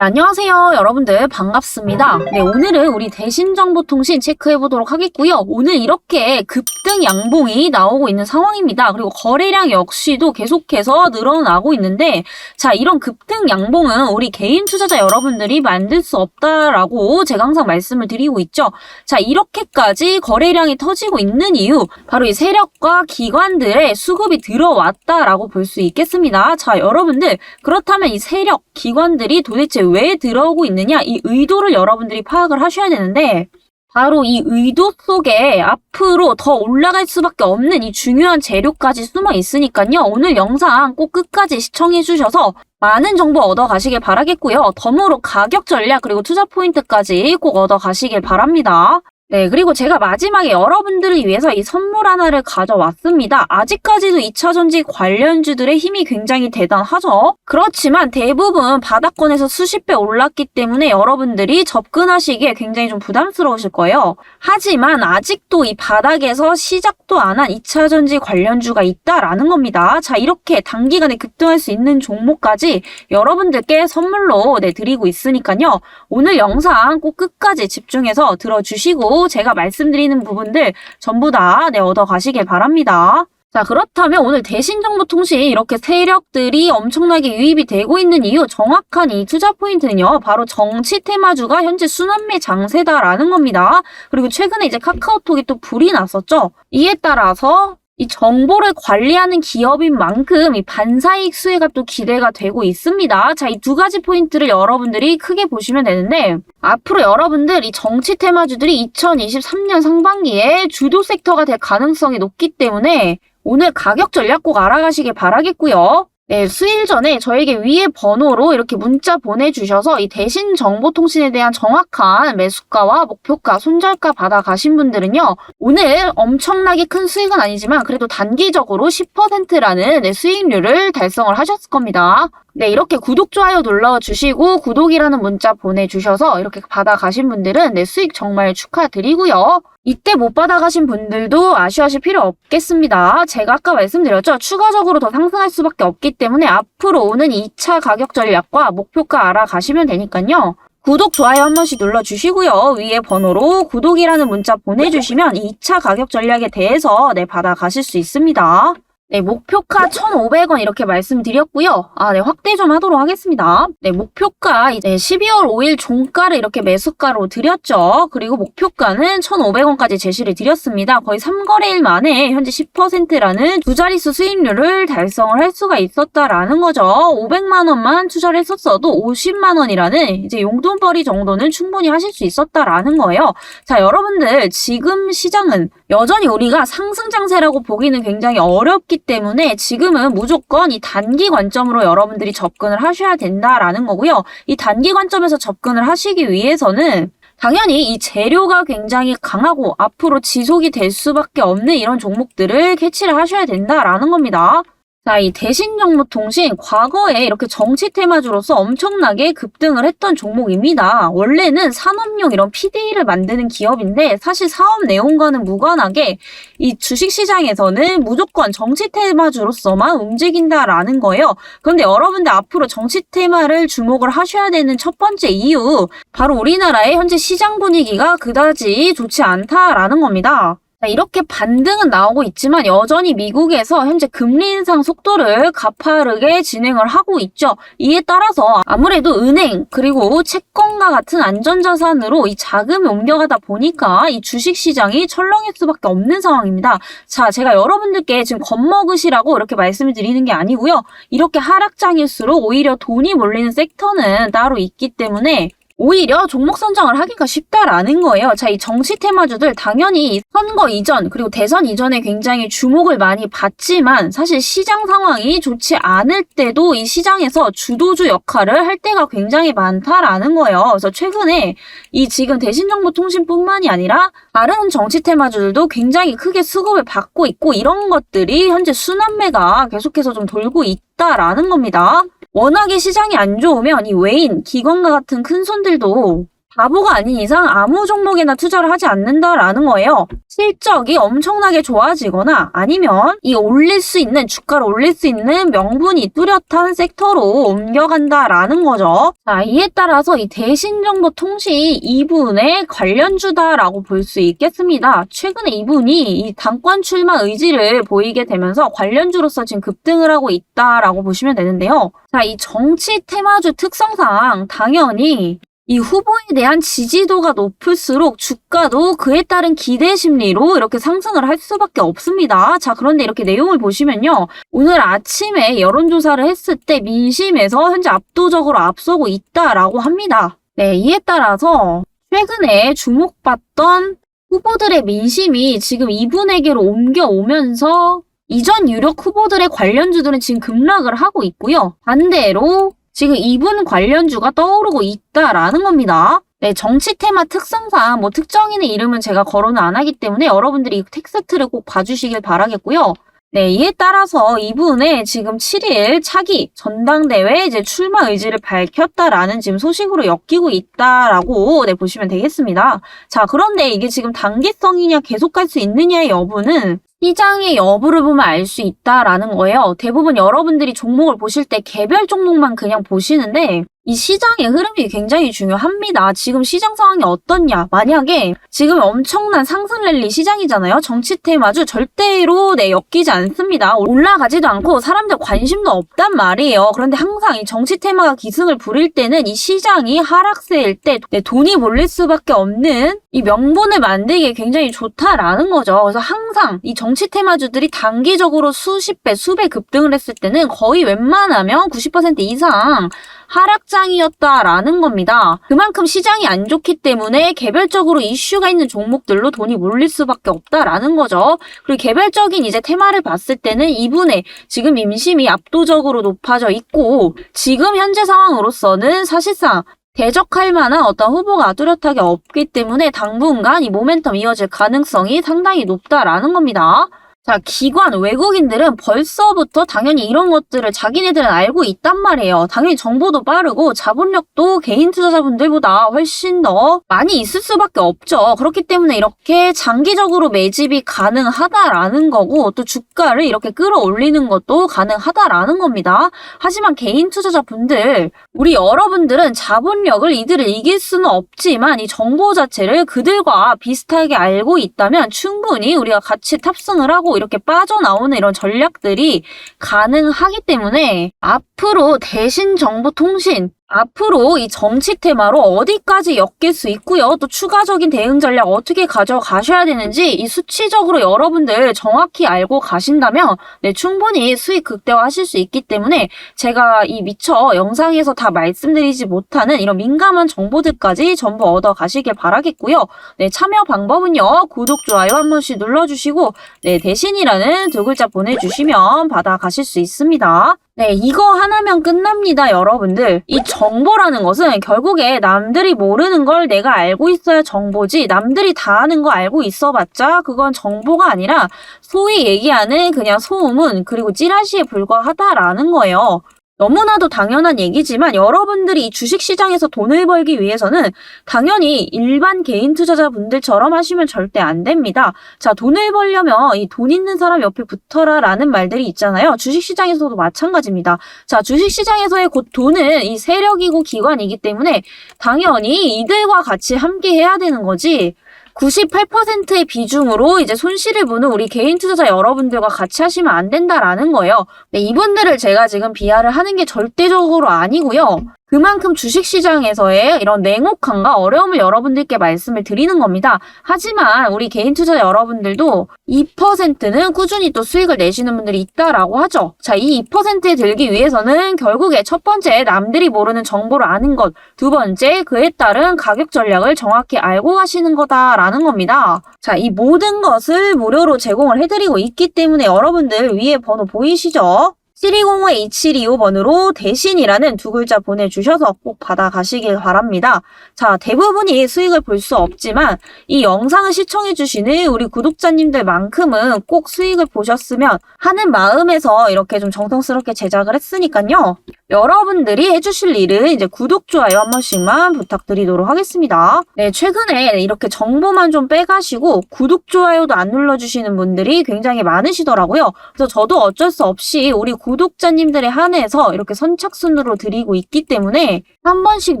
안녕하세요 여러분들. 반갑습니다. 네 오늘은 우리 대신정보통신 체크해보도록 하겠고요. 오늘 이렇게 급등 양봉이 나오고 있는 상황입니다. 그리고 거래량 역시도 계속해서 늘어나고 있는데 자 이런 급등 양봉은 우리 개인 투자자 여러분들이 만들 수 없다라고 제가 항상 말씀을 드리고 있죠. 자 이렇게까지 거래량이 터지고 있는 이유 바로 이 세력과 기관들의 수급이 들어왔다라고 볼 수 있겠습니다. 자 여러분들 그렇다면 이 세력 기관들이 도대체 왜 들어오고 있느냐 이 의도를 여러분들이 파악을 하셔야 되는데 바로 이 의도 속에 앞으로 더 올라갈 수밖에 없는 이 중요한 재료까지 숨어 있으니까요. 오늘 영상 꼭 끝까지 시청해 주셔서 많은 정보 얻어 가시길 바라겠고요. 덤으로 가격 전략 그리고 투자 포인트까지 꼭 얻어 가시길 바랍니다. 네, 그리고 제가 마지막에 여러분들을 위해서 이 선물 하나를 가져왔습니다. 아직까지도 2차 전지 관련주들의 힘이 굉장히 대단하죠? 그렇지만 대부분 바닥권에서 수십 배 올랐기 때문에 여러분들이 접근하시기에 굉장히 좀 부담스러우실 거예요. 하지만 아직도 이 바닥에서 시작도 안 한 2차 전지 관련주가 있다라는 겁니다. 자, 이렇게 단기간에 급등할 수 있는 종목까지 여러분들께 선물로 네, 드리고 있으니까요. 오늘 영상 꼭 끝까지 집중해서 들어주시고 제가 말씀드리는 부분들 전부 다 네, 얻어 가시길 바랍니다. 자, 그렇다면 오늘 대신정보통신 이렇게 세력들이 엄청나게 유입이 되고 있는 이유 정확한 이 투자 포인트는요. 바로 정치 테마주가 현재 순환매 장세다라는 겁니다. 그리고 최근에 이제 카카오톡이 또 불이 났었죠. 이에 따라서 이 정보를 관리하는 기업인 만큼 이 반사이익 수혜가 또 기대가 되고 있습니다. 자, 이 두 가지 포인트를 여러분들이 크게 보시면 되는데 앞으로 여러분들 이 정치 테마주들이 2023년 상반기에 주도 섹터가 될 가능성이 높기 때문에 오늘 가격 전략 꼭 알아가시길 바라겠고요. 네, 수일 전에 저에게 위에 번호로 이렇게 문자 보내주셔서 이 대신 정보통신에 대한 정확한 매수가와 목표가, 손절가 받아가신 분들은요, 오늘 엄청나게 큰 수익은 아니지만 그래도 단기적으로 10%라는 네, 수익률을 달성을 하셨을 겁니다. 네, 이렇게 구독, 좋아요 눌러주시고 구독이라는 문자 보내주셔서 이렇게 받아가신 분들은 네, 수익 정말 축하드리고요. 이때 못 받아가신 분들도 아쉬워하실 필요 없겠습니다. 제가 아까 말씀드렸죠. 추가적으로 더 상승할 수밖에 없기 때문에 앞으로 오는 2차 가격 전략과 목표가 알아가시면 되니까요. 구독, 좋아요 한 번씩 눌러주시고요. 위에 번호로 구독이라는 문자 보내주시면 2차 가격 전략에 대해서 네, 받아가실 수 있습니다. 네, 목표가 1,500원 이렇게 말씀드렸고요. 아, 네, 확대 좀 하도록 하겠습니다. 네, 목표가 이제 12월 5일 종가를 이렇게 매수가로 드렸죠. 그리고 목표가는 1,500원까지 제시를 드렸습니다. 거의 3거래일 만에 현재 10%라는 두 자릿수 수익률을 달성을 할 수가 있었다라는 거죠. 500만 원만 투자를 했었어도 50만 원이라는 이제 용돈벌이 정도는 충분히 하실 수 있었다라는 거예요. 자, 여러분들 지금 시장은 여전히 우리가 상승 장세라고 보기는 굉장히 어렵기 때문에 지금은 무조건 이 단기 관점으로 여러분들이 접근을 하셔야 된다라는 거고요. 이 단기 관점에서 접근을 하시기 위해서는 당연히 이 재료가 굉장히 강하고 앞으로 지속이 될 수밖에 없는 이런 종목들을 캐치를 하셔야 된다라는 겁니다. 자, 이 대신 정보통신 과거에 이렇게 정치 테마주로서 엄청나게 급등을 했던 종목입니다. 원래는 산업용 이런 PD를 만드는 기업인데 사실 사업 내용과는 무관하게 이 주식시장에서는 무조건 정치 테마주로서만 움직인다라는 거예요. 그런데 여러분들 앞으로 정치 테마를 주목을 하셔야 되는 첫 번째 이유 바로 우리나라의 현재 시장 분위기가 그다지 좋지 않다라는 겁니다. 자, 이렇게 반등은 나오고 있지만 여전히 미국에서 현재 금리 인상 속도를 가파르게 진행을 하고 있죠. 이에 따라서 아무래도 은행 그리고 채권과 같은 안전자산으로 이 자금이 옮겨가다 보니까 이 주식시장이 철렁일 수밖에 없는 상황입니다. 자, 제가 여러분들께 지금 겁먹으시라고 이렇게 말씀을 드리는 게 아니고요. 이렇게 하락장일수록 오히려 돈이 몰리는 섹터는 따로 있기 때문에 오히려 종목 선정을 하기가 쉽다라는 거예요. 자, 이 정치 테마주들 당연히 선거 이전 그리고 대선 이전에 굉장히 주목을 많이 받지만 사실 시장 상황이 좋지 않을 때도 이 시장에서 주도주 역할을 할 때가 굉장히 많다라는 거예요. 그래서 최근에 이 지금 대신정보통신뿐만이 아니라 다른 정치 테마주들도 굉장히 크게 수급을 받고 있고 이런 것들이 현재 순환매가 계속해서 좀 돌고 있다라는 겁니다. 워낙에 시장이 안 좋으면 이 외인, 기관과 같은 큰 손들도 바보가 아닌 이상 아무 종목에나 투자를 하지 않는다라는 거예요. 실적이 엄청나게 좋아지거나 아니면 이 올릴 수 있는 주가를 올릴 수 있는 명분이 뚜렷한 섹터로 옮겨간다라는 거죠. 자, 이에 따라서 이 대신정보통신 이분의 관련주다라고 볼 수 있겠습니다. 최근에 이분이 이 당권 출마 의지를 보이게 되면서 관련주로서 지금 급등을 하고 있다라고 보시면 되는데요. 자, 이 정치 테마주 특성상 당연히 이 후보에 대한 지지도가 높을수록 주가도 그에 따른 기대 심리로 이렇게 상승을 할 수밖에 없습니다. 자, 그런데 이렇게 내용을 보시면요. 오늘 아침에 여론조사를 했을 때 민심에서 현재 압도적으로 앞서고 있다라고 합니다. 네, 이에 따라서 최근에 주목받던 후보들의 민심이 지금 이분에게로 옮겨오면서 이전 유력 후보들의 관련주들은 지금 급락을 하고 있고요. 반대로 지금 이분 관련주가 떠오르고 있다라는 겁니다. 네, 정치 테마 특성상 뭐 특정인의 이름은 제가 거론을 안 하기 때문에 여러분들이 이 텍스트를 꼭 봐주시길 바라겠고요. 네, 이에 따라서 이분의 지금 7일 차기 전당대회 이제 출마 의지를 밝혔다라는 지금 소식으로 엮이고 있다라고 네, 보시면 되겠습니다. 자, 그런데 이게 지금 단기성이냐 계속할 수 있느냐의 여부는 시장의 여부를 보면 알 수 있다라는 거예요. 대부분 여러분들이 종목을 보실 때 개별 종목만 그냥 보시는데 이 시장의 흐름이 굉장히 중요합니다. 지금 시장 상황이 어떻냐? 만약에 지금 엄청난 상승 랠리 시장이잖아요. 정치 테마주 절대로 네, 엮이지 않습니다. 올라가지도 않고 사람들 관심도 없단 말이에요. 그런데 항상 이 정치 테마가 기승을 부릴 때는 이 시장이 하락세일 때 네, 돈이 몰릴 수밖에 없는 이 명분을 만들기에 굉장히 좋다라는 거죠. 그래서 항상 이 정치 테마주들이 단기적으로 수십 배, 수배 급등을 했을 때는 거의 웬만하면 90% 이상 하락장이었다라는 겁니다. 그만큼 시장이 안 좋기 때문에 개별적으로 이슈가 있는 종목들로 돈이 몰릴 수밖에 없다라는 거죠. 그리고 개별적인 이제 테마를 봤을 때는 이분의 지금 민심이 압도적으로 높아져 있고 지금 현재 상황으로서는 사실상 대적할 만한 어떤 후보가 뚜렷하게 없기 때문에 당분간 이 모멘텀 이어질 가능성이 상당히 높다라는 겁니다. 자, 기관, 외국인들은 벌써부터 당연히 이런 것들을 자기네들은 알고 있단 말이에요. 당연히 정보도 빠르고 자본력도 개인 투자자분들보다 훨씬 더 많이 있을 수밖에 없죠. 그렇기 때문에 이렇게 장기적으로 매집이 가능하다라는 거고 또 주가를 이렇게 끌어올리는 것도 가능하다라는 겁니다. 하지만 개인 투자자분들, 우리 여러분들은 자본력을 이들을 이길 수는 없지만 이 정보 자체를 그들과 비슷하게 알고 있다면 충분히 우리가 같이 탑승을 하고 이렇게 빠져나오는 이런 전략들이 가능하기 때문에 앞으로 대신 정보 통신 앞으로 이 정치 테마로 어디까지 엮일 수 있고요. 또 추가적인 대응 전략 어떻게 가져가셔야 되는지 이 수치적으로 여러분들 정확히 알고 가신다면 네, 충분히 수익 극대화하실 수 있기 때문에 제가 이 미처 영상에서 다 말씀드리지 못하는 이런 민감한 정보들까지 전부 얻어 가시길 바라겠고요. 네, 참여 방법은요. 구독, 좋아요 한 번씩 눌러주시고 네, 대신이라는 두 글자 보내주시면 받아 가실 수 있습니다. 네, 이거 하나면 끝납니다, 여러분들. 이 정보라는 것은 결국에 남들이 모르는 걸 내가 알고 있어야 정보지, 남들이 다 아는 거 알고 있어 봤자 그건 정보가 아니라 소위 얘기하는 그냥 소음은 그리고 찌라시에 불과하다라는 거예요. 너무나도 당연한 얘기지만 여러분들이 이 주식시장에서 돈을 벌기 위해서는 당연히 일반 개인 투자자분들처럼 하시면 절대 안 됩니다. 자, 돈을 벌려면 이 돈 있는 사람 옆에 붙어라 라는 말들이 있잖아요. 주식시장에서도 마찬가지입니다. 자, 주식시장에서의 곧 돈은 이 세력이고 기관이기 때문에 당연히 이들과 같이 함께 해야 되는 거지. 98%의 비중으로 이제 손실을 보는 우리 개인 투자자 여러분들과 같이 하시면 안 된다라는 거예요. 네, 이분들을 제가 지금 비하를 하는 게 절대적으로 아니고요. 그만큼 주식시장에서의 이런 냉혹함과 어려움을 여러분들께 말씀을 드리는 겁니다. 하지만 우리 개인 투자 여러분들도 2%는 꾸준히 또 수익을 내시는 분들이 있다라고 하죠. 자, 이 2%에 들기 위해서는 결국에 첫 번째 남들이 모르는 정보를 아는 것, 두 번째 그에 따른 가격 전략을 정확히 알고 가시는 거다라는 겁니다. 자, 이 모든 것을 무료로 제공을 해드리고 있기 때문에 여러분들 위에 번호 보이시죠? 7205-2725번으로 대신이라는 두 글자 보내주셔서 꼭 받아가시길 바랍니다. 자, 대부분이 수익을 볼 수 없지만 이 영상을 시청해주시는 우리 구독자님들만큼은 꼭 수익을 보셨으면 하는 마음에서 이렇게 좀 정성스럽게 제작을 했으니까요. 여러분들이 해주실 일은 이제 구독, 좋아요 한 번씩만 부탁드리도록 하겠습니다. 네, 최근에 이렇게 정보만 좀 빼가시고 구독, 좋아요도 안 눌러주시는 분들이 굉장히 많으시더라고요. 그래서 저도 어쩔 수 없이 우리 구 독자님들에 한해서 이렇게 선착순으로 드리고 있기 때문에 한 번씩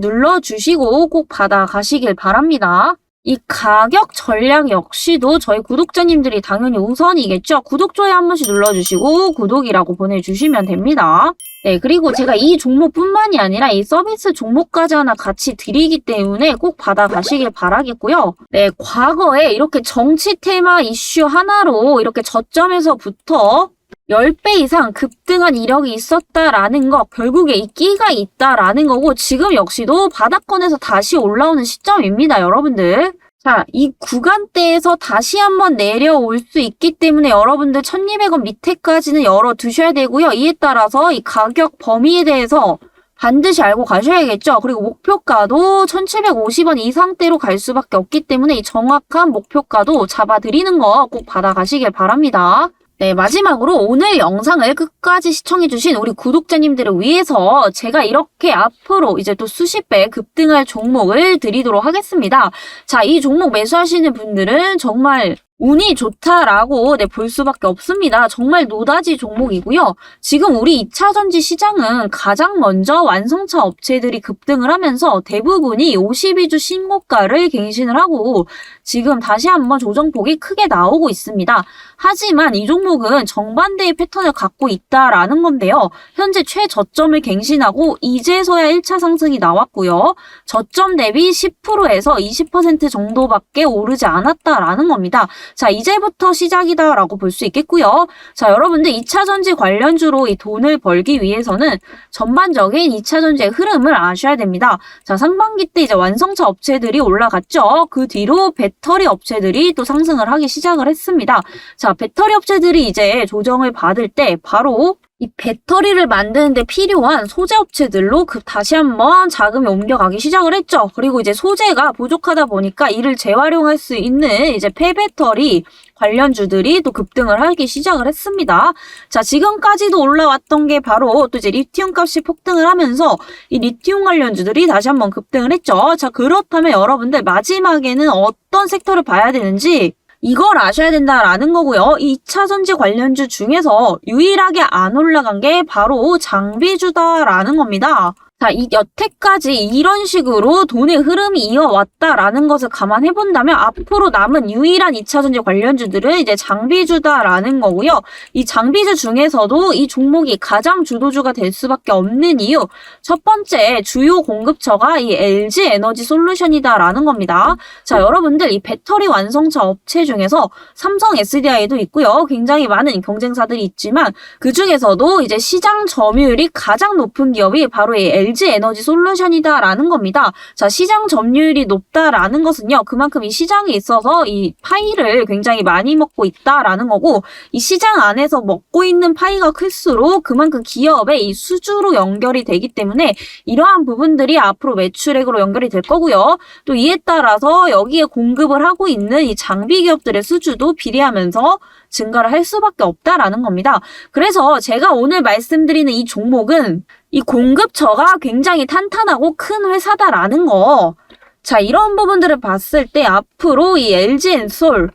눌러주시고 꼭 받아가시길 바랍니다. 이 가격 전략 역시도 저희 구독자님들이 당연히 우선이겠죠. 구독, 좋아요 한 번씩 눌러주시고 구독이라고 보내주시면 됩니다. 네, 그리고 제가 이 종목뿐만이 아니라 이 서비스 종목까지 하나 같이 드리기 때문에 꼭 받아가시길 바라겠고요. 네, 과거에 이렇게 정치 테마 이슈 하나로 이렇게 저점에서부터 10배 이상 급등한 이력이 있었다라는 거, 결국에 이 끼가 있다라는 거고, 지금 역시도 바닥권에서 다시 올라오는 시점입니다, 여러분들. 자, 이 구간대에서 다시 한번 내려올 수 있기 때문에 여러분들 1200원 밑에까지는 열어 두셔야 되고요. 이에 따라서 이 가격 범위에 대해서 반드시 알고 가셔야겠죠. 그리고 목표가도 1750원 이상대로 갈 수밖에 없기 때문에 이 정확한 목표가도 잡아드리는 거 꼭 받아가시길 바랍니다. 네, 마지막으로 오늘 영상을 끝까지 시청해주신 우리 구독자님들을 위해서 제가 이렇게 앞으로 이제 또 수십 배 급등할 종목을 드리도록 하겠습니다. 자, 이 종목 매수하시는 분들은 정말 운이 좋다라고 네, 볼 수밖에 없습니다. 정말 노다지 종목이고요. 지금 우리 2차 전지 시장은 가장 먼저 완성차 업체들이 급등을 하면서 대부분이 52주 신고가를 갱신을 하고 지금 다시 한번 조정폭이 크게 나오고 있습니다. 하지만 이 종목은 정반대의 패턴을 갖고 있다라는 건데요. 현재 최저점을 갱신하고 이제서야 1차 상승이 나왔고요. 저점 대비 10%에서 20% 정도밖에 오르지 않았다라는 겁니다. 자, 이제부터 시작이다라고 볼 수 있겠고요. 자, 여러분들 2차 전지 관련주로 이 돈을 벌기 위해서는 전반적인 2차 전지의 흐름을 아셔야 됩니다. 자, 상반기 때 이제 완성차 업체들이 올라갔죠. 그 뒤로 배터리 업체들이 또 상승을 하기 시작을 했습니다. 자, 배터리 업체들이 이제 조정을 받을 때 바로 이 배터리를 만드는데 필요한 소재 업체들로 그 다시 한번 자금이 옮겨가기 시작을 했죠. 그리고 이제 소재가 부족하다 보니까 이를 재활용할 수 있는 이제 폐배터리 관련주들이 또 급등을 하기 시작을 했습니다. 자, 지금까지도 올라왔던 게 바로 또 이제 리튬 값이 폭등을 하면서 이 리튬 관련주들이 다시 한번 급등을 했죠. 자, 그렇다면 여러분들 마지막에는 어떤 섹터를 봐야 되는지 이걸 아셔야 된다라는 거고요. 2차 전지 관련주 중에서 유일하게 안 올라간 게 바로 장비주다라는 겁니다. 자, 이 여태까지 이런 식으로 돈의 흐름이 이어왔다라는 것을 감안해 본다면 앞으로 남은 유일한 2차 전지 관련주들은 이제 장비주다라는 거고요. 이 장비주 중에서도 이 종목이 가장 주도주가 될 수밖에 없는 이유 첫 번째 주요 공급처가 이 LG 에너지 솔루션이다라는 겁니다. 자, 여러분들 이 배터리 완성차 업체 중에서 삼성 SDI도 있고요. 굉장히 많은 경쟁사들이 있지만 그 중에서도 이제 시장 점유율이 가장 높은 기업이 바로 이 LG 에너지 솔루션이다라는 겁니다. 자, 시장 점유율이 높다라는 것은요, 그만큼 이 시장에 있어서 이 파이를 굉장히 많이 먹고 있다라는 거고, 이 시장 안에서 먹고 있는 파이가 클수록 그만큼 기업의 이 수주로 연결이 되기 때문에 이러한 부분들이 앞으로 매출액으로 연결이 될 거고요. 또 이에 따라서 여기에 공급을 하고 있는 이 장비 기업들의 수주도 비례하면서 증가를 할 수밖에 없다라는 겁니다. 그래서 제가 오늘 말씀드리는 이 종목은 이 공급처가 굉장히 탄탄하고 큰 회사다라는 거. 자, 이런 부분들을 봤을 때 앞으로 이 LG엔솔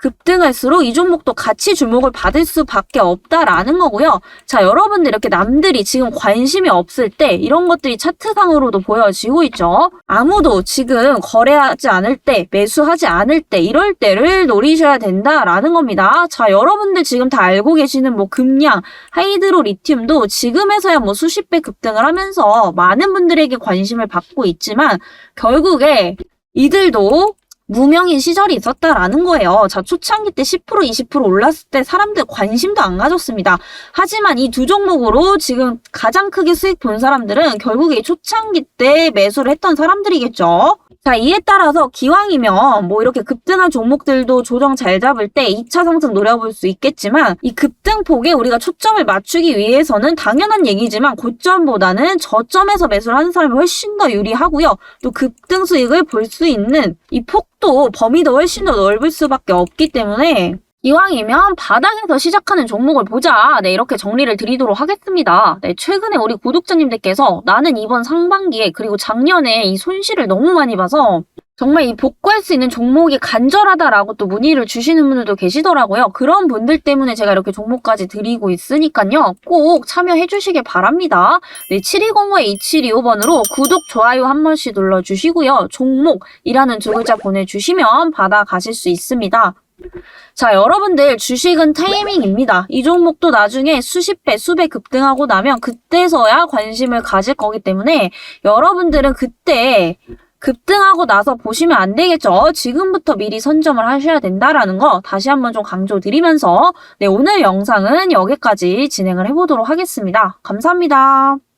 급등할수록 이 종목도 같이 주목을 받을 수밖에 없다라는 거고요. 자, 여러분들 이렇게 남들이 지금 관심이 없을 때 이런 것들이 차트상으로도 보여지고 있죠. 아무도 지금 거래하지 않을 때, 매수하지 않을 때 이럴 때를 노리셔야 된다라는 겁니다. 자, 여러분들 지금 다 알고 계시는 뭐 금량, 하이드로 리튬도 지금에서야 뭐 수십 배 급등을 하면서 많은 분들에게 관심을 받고 있지만 결국에 이들도 무명인 시절이 있었다라는 거예요. 자, 초창기 때 10% 20% 올랐을 때 사람들 관심도 안 가졌습니다. 하지만 이 두 종목으로 지금 가장 크게 수익 본 사람들은 결국에 이 초창기 때 매수를 했던 사람들이겠죠. 자, 이에 따라서 기왕이면 뭐 이렇게 급등한 종목들도 조정 잘 잡을 때 2차 상승 노려볼 수 있겠지만 이 급등폭에 우리가 초점을 맞추기 위해서는 당연한 얘기지만 고점보다는 저점에서 매수를 하는 사람이 훨씬 더 유리하고요. 또 급등 수익을 볼 수 있는 이 폭도 범위도 훨씬 더 넓을 수밖에 없기 때문에 이왕이면 바닥에서 시작하는 종목을 보자. 네, 이렇게 정리를 드리도록 하겠습니다. 네, 최근에 우리 구독자님들께서 나는 이번 상반기에 그리고 작년에 이 손실을 너무 많이 봐서 정말 이 복구할 수 있는 종목이 간절하다라고 또 문의를 주시는 분들도 계시더라고요. 그런 분들 때문에 제가 이렇게 종목까지 드리고 있으니까요. 꼭 참여해 주시길 바랍니다. 네, 7205-2725번으로 구독, 좋아요 한 번씩 눌러주시고요. 종목이라는 두 글자 보내주시면 받아가실 수 있습니다. 자, 여러분들 주식은 타이밍입니다. 이 종목도 나중에 수십 배, 수배 급등하고 나면 그때서야 관심을 가질 거기 때문에 여러분들은 그때 급등하고 나서 보시면 안 되겠죠. 지금부터 미리 선점을 하셔야 된다라는 거 다시 한번 좀 강조드리면서 네, 오늘 영상은 여기까지 진행을 해보도록 하겠습니다. 감사합니다.